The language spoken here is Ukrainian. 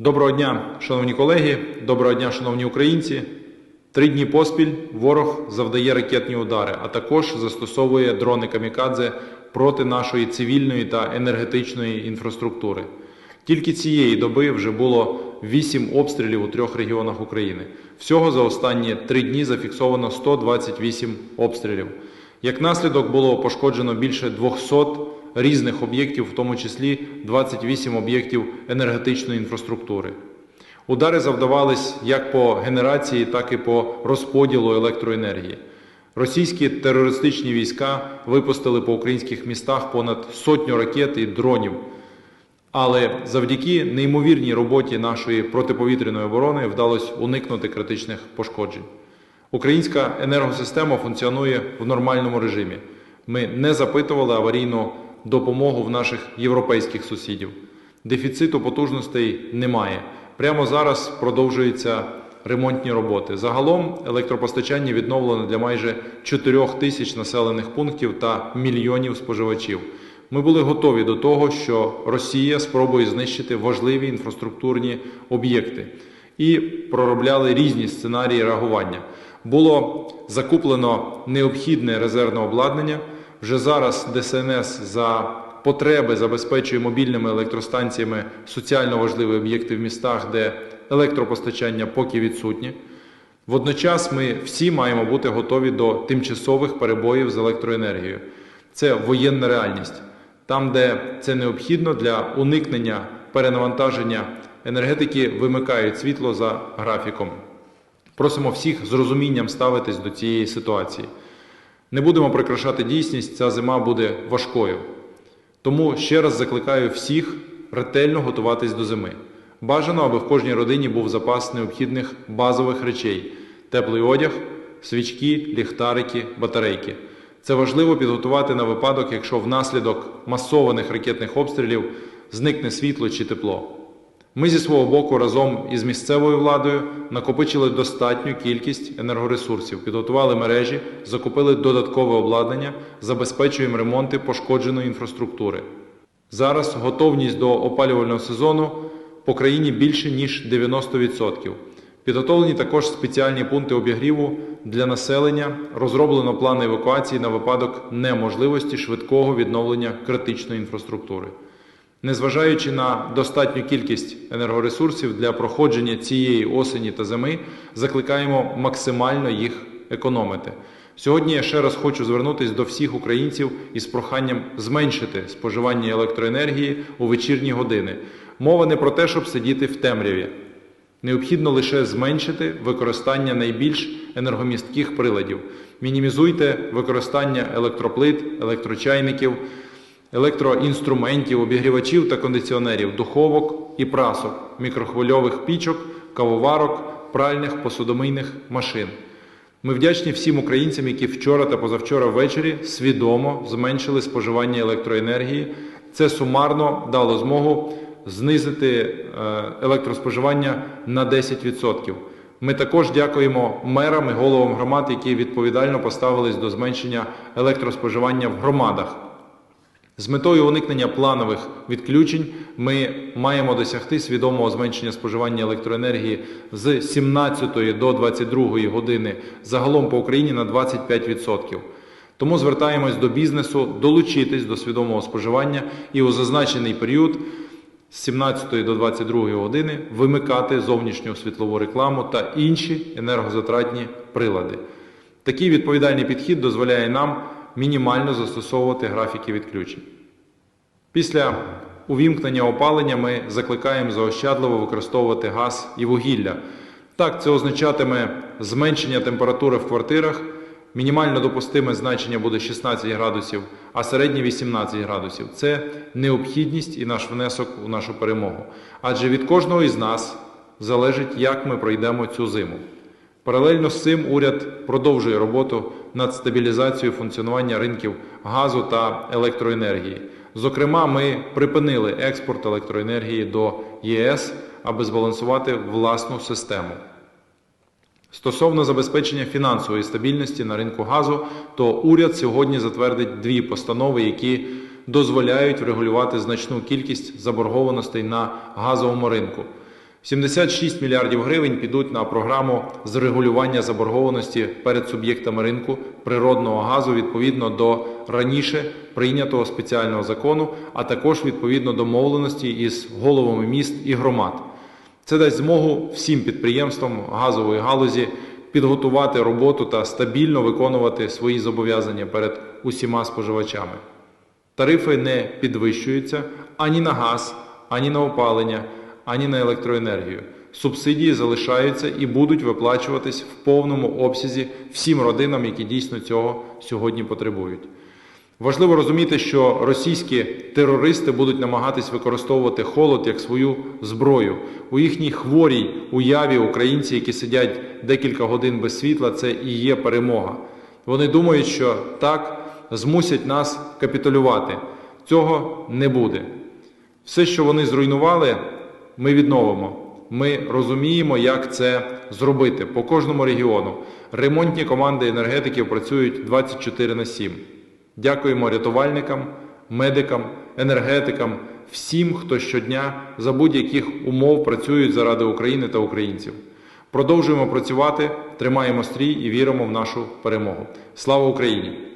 Доброго дня, шановні колеги, доброго дня, шановні українці. Три дні поспіль ворог завдає ракетні удари, а також застосовує дрони камікадзе проти нашої цивільної та енергетичної інфраструктури. Тільки цієї доби вже було 8 обстрілів у трьох регіонах України. Всього за останні три дні зафіксовано 128 обстрілів. Як наслідок було пошкоджено більше 200 різних об'єктів, в тому числі 28 об'єктів енергетичної інфраструктури. Удари завдавались як по генерації, так і по розподілу електроенергії. Російські терористичні війська випустили по українських містах понад сотню ракет і дронів. Але завдяки неймовірній роботі нашої протиповітряної оборони вдалося уникнути критичних пошкоджень. Українська енергосистема функціонує в нормальному режимі. Ми не запитували аварійну допомогу в наших європейських сусідів. Дефіциту потужностей немає. Прямо зараз продовжуються ремонтні роботи. Загалом електропостачання відновлено для майже 4 тисяч населених пунктів та мільйонів споживачів. Ми були готові до того, що Росія спробує знищити важливі інфраструктурні об'єкти і проробляли різні сценарії реагування. Було закуплено необхідне резервне обладнання. Вже зараз ДСНС за потреби забезпечує мобільними електростанціями соціально важливі об'єкти в містах, де електропостачання поки відсутнє. Водночас ми всі маємо бути готові до тимчасових перебоїв з електроенергією. Це воєнна реальність. Там, де це необхідно для уникнення перенавантаження енергетики, вимикають світло за графіком. Просимо всіх з розумінням ставитись до цієї ситуації. Не будемо прикрашати дійсність, ця зима буде важкою. Тому ще раз закликаю всіх ретельно готуватись до зими. Бажано, аби в кожній родині був запас необхідних базових речей: теплий одяг, свічки, ліхтарики, батарейки. Це важливо підготувати на випадок, якщо внаслідок масованих ракетних обстрілів зникне світло чи тепло. Ми зі свого боку разом із місцевою владою накопичили достатню кількість енергоресурсів, підготували мережі, закупили додаткове обладнання, забезпечуємо ремонти пошкодженої інфраструктури. Зараз готовність до опалювального сезону по країні більше ніж 90%. Підготовлені також спеціальні пункти обігріву для населення, розроблено плани евакуації на випадок неможливості швидкого відновлення критичної інфраструктури. Незважаючи на достатню кількість енергоресурсів для проходження цієї осені та зими, закликаємо максимально їх економити. Сьогодні я ще раз хочу звернутися до всіх українців із проханням зменшити споживання електроенергії у вечірні години. Мова не про те, щоб сидіти в темряві. Необхідно лише зменшити використання найбільш енергомістких приладів. Мінімізуйте використання електроплит, електрочайників електроінструментів, обігрівачів та кондиціонерів, духовок і прасок, мікрохвильових пічок, кавоварок, пральних посудомийних машин. Ми вдячні всім українцям, які вчора та позавчора ввечері свідомо зменшили споживання електроенергії. Це сумарно дало змогу знизити е, електроспоживання на 10%. Ми також дякуємо мерам і головам громад, які відповідально поставились до зменшення електроспоживання в громадах. З метою уникнення планових відключень ми маємо досягти свідомого зменшення споживання електроенергії з 17 до 22 години загалом по Україні на 25%. Тому звертаємось до бізнесу долучитись до свідомого споживання і у зазначений період з 17 до 22 години вимикати зовнішню світлову рекламу та інші енергозатратні прилади. Такий відповідальний підхід дозволяє нам мінімально застосовувати графіки відключень. Після увімкнення опалення ми закликаємо заощадливо використовувати газ і вугілля. Так, це означатиме зменшення температури в квартирах. Мінімально допустиме значення буде 16 градусів, а середнє 18 градусів. Це необхідність і наш внесок у нашу перемогу. Адже від кожного із нас залежить, як ми пройдемо цю зиму. Паралельно з цим уряд продовжує роботу над стабілізацією функціонування ринків газу та електроенергії. Зокрема, ми припинили експорт електроенергії до ЄС, аби збалансувати власну систему. Стосовно забезпечення фінансової стабільності на ринку газу, то уряд сьогодні затвердить дві постанови, які дозволяють врегулювати значну кількість заборгованостей на газовому ринку. 76 мільярдів гривень підуть на програму з регулювання заборгованості перед суб'єктами ринку природного газу відповідно до раніше прийнятого спеціального закону, а також відповідно домовленості із головами міст і громад. Це дасть змогу всім підприємствам газової галузі підготувати роботу та стабільно виконувати свої зобов'язання перед усіма споживачами. Тарифи не підвищуються ані на газ, ані на опалення, ані на електроенергію. Субсидії залишаються і будуть виплачуватись в повному обсязі всім родинам, які дійсно цього сьогодні потребують. Важливо розуміти, що російські терористи будуть намагатись використовувати холод як свою зброю. У їхній хворій уяві українці, які сидять декілька годин без світла, це і є перемога. Вони думають, що так змусять нас капітулювати. Цього не буде. Все, що вони зруйнували, ми відновимо. Ми розуміємо, як це зробити по кожному регіону. Ремонтні команди енергетиків працюють 24 на 7. Дякуємо рятувальникам, медикам, енергетикам, всім, хто щодня за будь-яких умов працюють заради України та українців. Продовжуємо працювати, тримаємо стрій і віримо в нашу перемогу. Слава Україні!